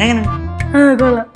എങ്ങനെ? കൊള്ളാം.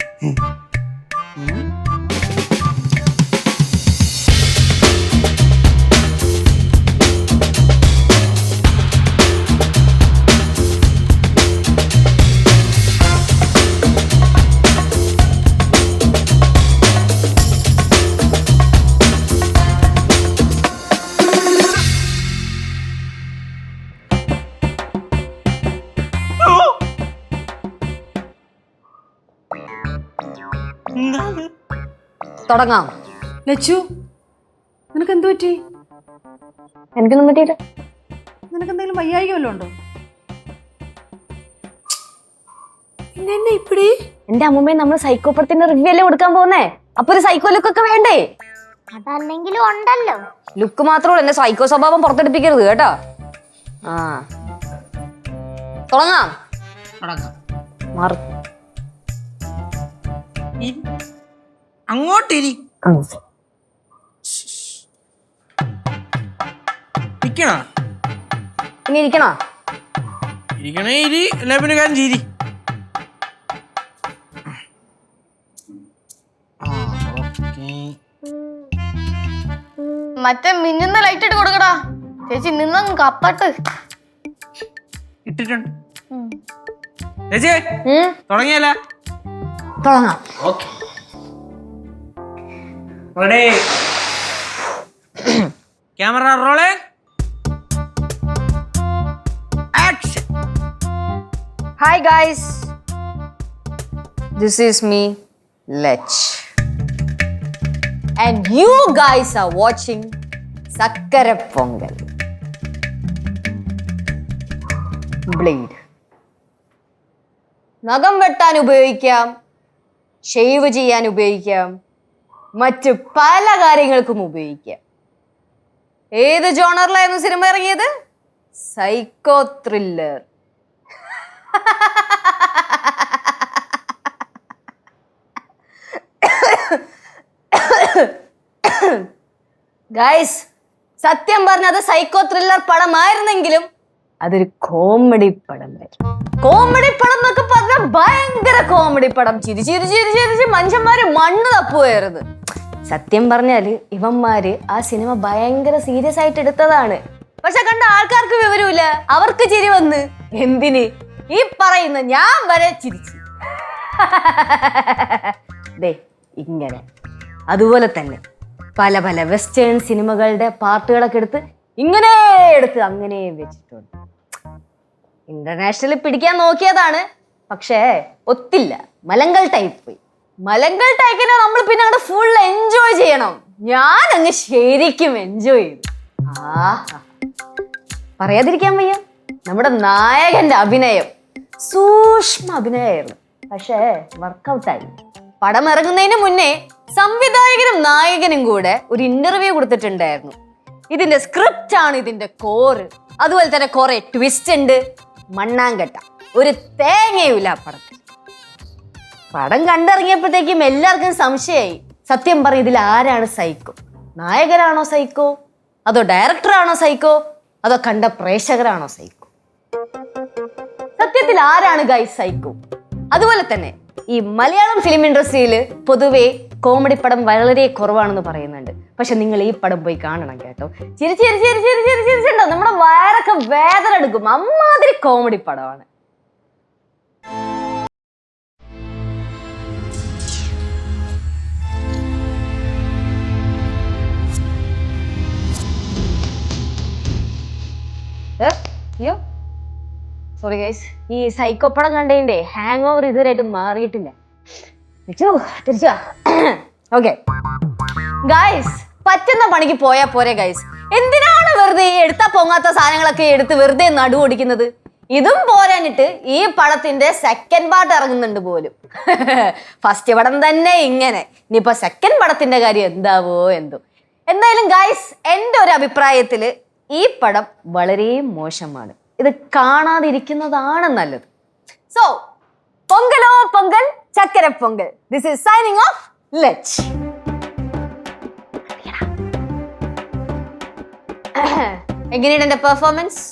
തുടങ്ങാം. ലച്ചു നിനക്ക് എന്ത് പറ്റി? എനിക്കൊന്നും പറ്റിയില്ല. നിനക്ക് എന്തെങ്കിലും വയ്യായിക വല്ലതും ഉണ്ടോ? പിന്നെ ഇപ്പടി? എന്റെ അമ്മമ്മയെ നമ്മൾ സൈക്കോ പടത്തിന്റെ റിവ്യൂ അല്ലേ കൊടുക്കാൻ പോകുന്നേ? അപ്പൊ ഒരു സൈക്കോ ലുക്ക് ഒക്കെ വേണ്ടേ? അതല്ലെങ്കിലും ഉണ്ടല്ലോ. ലുക്ക് മാത്രമല്ല എന്റെ സൈക്കോ സ്വഭാവം പുറത്തെടുപ്പിക്കരുത് കേട്ടോ. ആ. തുടങ്ങാം. തുടങ്ങാം. മാറ്. അങ്ങോട്ടിരി. ഇനി ഇരിക്കണോ? ഇരിക്കണേ? ഇരി അല്ലെ പിന്നെ കാര്യം. മറ്റേ മിന്നുന്ന ലൈറ്റ് ഇട്ട് കൊടുക്കടാ. ചേച്ചി നിന്നങ്ങ് കപ്പട്ട്. ഇട്ടിട്ടുണ്ട്. ചേച്ചി തുടങ്ങിയല്ല? തുടങ്ങാം okay ready camera roll action hi guys this is me Lech and you guys are watching സക്കര pongal blade നഖം വെട്ടാൻ ഉപയോഗിക്കാം ഷേവ് ചെയ്യാൻ ഉപയോഗിക്കാം. മറ്റ് പല കാര്യങ്ങൾക്കും ഉപയോഗിക്കാം. ഏത് ജോണറിലായിരുന്നു സിനിമ ഇറങ്ങിയത്? Psycho thriller. ഗൈസ് സത്യം പറഞ്ഞത് സൈക്കോ ത്രില്ലർ പടമായിരുന്നെങ്കിലും അതൊരു കോമഡി പടമായിരുന്നു. കോമഡി പടം എന്നൊക്കെ ഭയങ്കര കോമഡി പടം ചിരി ചിരി ചിരി ചിരിച്ച് മനുഷ്യന്മാര് മണ്ണ് തപ്പുമായിരുന്നു സത്യം പറഞ്ഞാൽ ഇവന്മാര് ആ സിനിമ ഭയങ്കര സീരിയസ് ആയിട്ട് എടുത്തതാണ്. പക്ഷെ കണ്ട ആൾക്കാർക്ക് വിവരമില്ല. അവർക്ക് ചിരി വന്ന് എന്തിന്? ഈ പറയുന്ന ഞാൻ വരെ ചിരിച്ചു. ദേ ഇങ്ങനെ. അതുപോലെ തന്നെ പല പല വെസ്റ്റേൺ സിനിമകളുടെ പാർട്ടുകളൊക്കെ എടുത്ത് ഇങ്ങനെ എടുത്ത് അങ്ങനെ വെച്ചിട്ടുണ്ട്. ഇന്റർനാഷണലിൽ പിടിക്കാൻ നോക്കിയതാണ്. പക്ഷേ ഒത്തില്ല. മലങ്കൽ ടൈപ്പ് മലങ്കൽ ടൈപ്പിനെ നമ്മൾ പിന്നെ അങ്ങോട്ട് ഫുൾ എൻജോയ് ചെയ്യണം. ഞാൻ അങ്ങ് ശരിക്കും എൻജോയ് ആഹാ. പറയാതിരിക്കാൻ വയ്യ. നമ്മുടെ നായകന്റെ അഭിനയം സൂക്ഷ്മ അഭിനയമായിരുന്നു. പക്ഷേ വർക്കൗട്ടായി പടം ഇറങ്ങുന്നതിന് മുന്നേ സംവിധായകനും നായകനും കൂടെ ഒരു ഇന്റർവ്യൂ കൊടുത്തിട്ടുണ്ടായിരുന്നു. ഇതിന്റെ സ്ക്രിപ്റ്റ് ആണ് ഇതിന്റെ കോറ് അതുപോലെ തന്നെ കുറെ ട്വിസ്റ്റ് ഉണ്ട്. മണ്ണാങ്കട്ട. ഒരു തേങ്ങയുമില്ല ആ പടത്തിൽ. പടം കണ്ടിറങ്ങിയപ്പോഴത്തേക്കും എല്ലാവർക്കും സംശയമായി. സത്യം പറയും ഇതിൽ ആരാണ് സൈക്കോ? നായകനാണോ സൈക്കോ? അതോ ഡയറക്ടറാണോ സൈക്കോ? അതോ കണ്ട പ്രേക്ഷകരാണോ സൈക്കോ? സത്യത്തിൽ ആരാണ് ഗൈസ് സൈക്കോ? അതുപോലെ തന്നെ ഈ മലയാളം ഫിലിം ഇൻഡസ്ട്രിയിൽ പൊതുവെ കോമഡി പടം വളരെ കുറവാണെന്ന് പറയുന്നുണ്ട്. പക്ഷെ നിങ്ങൾ ഈ പടം പോയി കാണണം കേട്ടോ. ചിരി ചിരി ചിരി ചിരി ചിരി ചിരിച്ചിട്ടുണ്ടോ നമ്മുടെ വയറൊക്കെ വേദന എടുക്കും. അമ്മാതിരി കോമഡി പടമാണ്. അയ്യോ സോറി ഗൈസ് ഈ സൈക്കോ പടം കണ്ടതിന്റെ ഹാങ് ഓവർ ഇതുവരെയായിട്ട് മാറിയിട്ടില്ല. ഓക്കെ ഗൈസ് പറ്റുന്ന പണിക്ക് പോയാ പോരെ ഗൈസ് എന്തിനാണ് വെറുതെ ഈ എടുത്താ പൊങ്ങാത്ത സാധനങ്ങളൊക്കെ എടുത്ത് വെറുതെ നടു ഓടിക്കുന്നത്? ഇതും പോരാനിട്ട് ഈ പടത്തിന്റെ സെക്കൻഡ് പാർട്ട് ഇറങ്ങുന്നുണ്ട് പോലും. ഫസ്റ്റ് പടം തന്നെ ഇങ്ങനെ. ഇനിയിപ്പോ സെക്കൻഡ് പടത്തിന്റെ കാര്യം എന്താവോ എന്തോ. എന്തായാലും ഗൈസ് എന്റെ ഒരു അഭിപ്രായത്തിൽ ഈ പടം വളരെ മോശമാണ്. ഇത് കാണാതിരിക്കുന്നതാണ് നല്ലത്. So പൊങ്കലോ pongal chakkara pongal. This is signing off Lachu എങ്ങനെയാണ് എന്റെ പെർഫോമൻസ്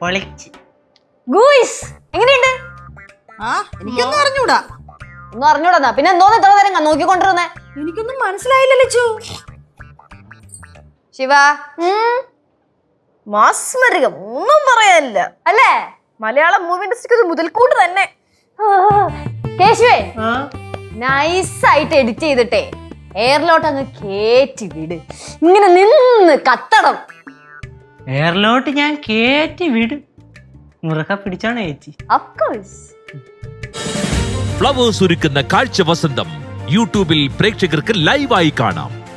പൊളിച്ച്. ഗൂയിസ് എങ്ങനെയുണ്ട്? ആ എനിക്കൊന്നും അറിഞ്ഞൂടാ. ഒന്നും അറിഞ്ഞൂടാ പിന്നെ എന്തോന്ന് ഇത്ര നേരം നോക്കിക്കൊണ്ടിരുന്നേ. എനിക്കൊന്നും മനസ്സിലായില്ല ലച്ചു. ശിവ. മാസ്മരികം ഒന്നും പറയാനില്ല. അല്ലേ? മലയാളം മൂവി ഇൻഡസ്ട്രിക്ക് ഒരു മുതൽക്കൂട്ട് തന്നെ. ആ, കേശുവേ നൈസ് ആയിട്ട് എഡിറ്റ് ചെയ്തിട്ടേ. എയറിലോട്ട് അങ്ങ് കേറ്റി വിട്. ഇങ്ങനെ നിന്ന് കത്തണം. എയറിലോട്ട് ഞാൻ കേറ്റി വിടും. മുറുക പിടിച്ചാണ് ചേച്ചി അഫ്കോഴ്സ് ഫ്ലവേഴ്സ് ഒരുക്കുന്ന കാഴ്ച വസന്തം. യൂട്യൂബിൽ പ്രേക്ഷകർക്ക് ലൈവായി കാണാം.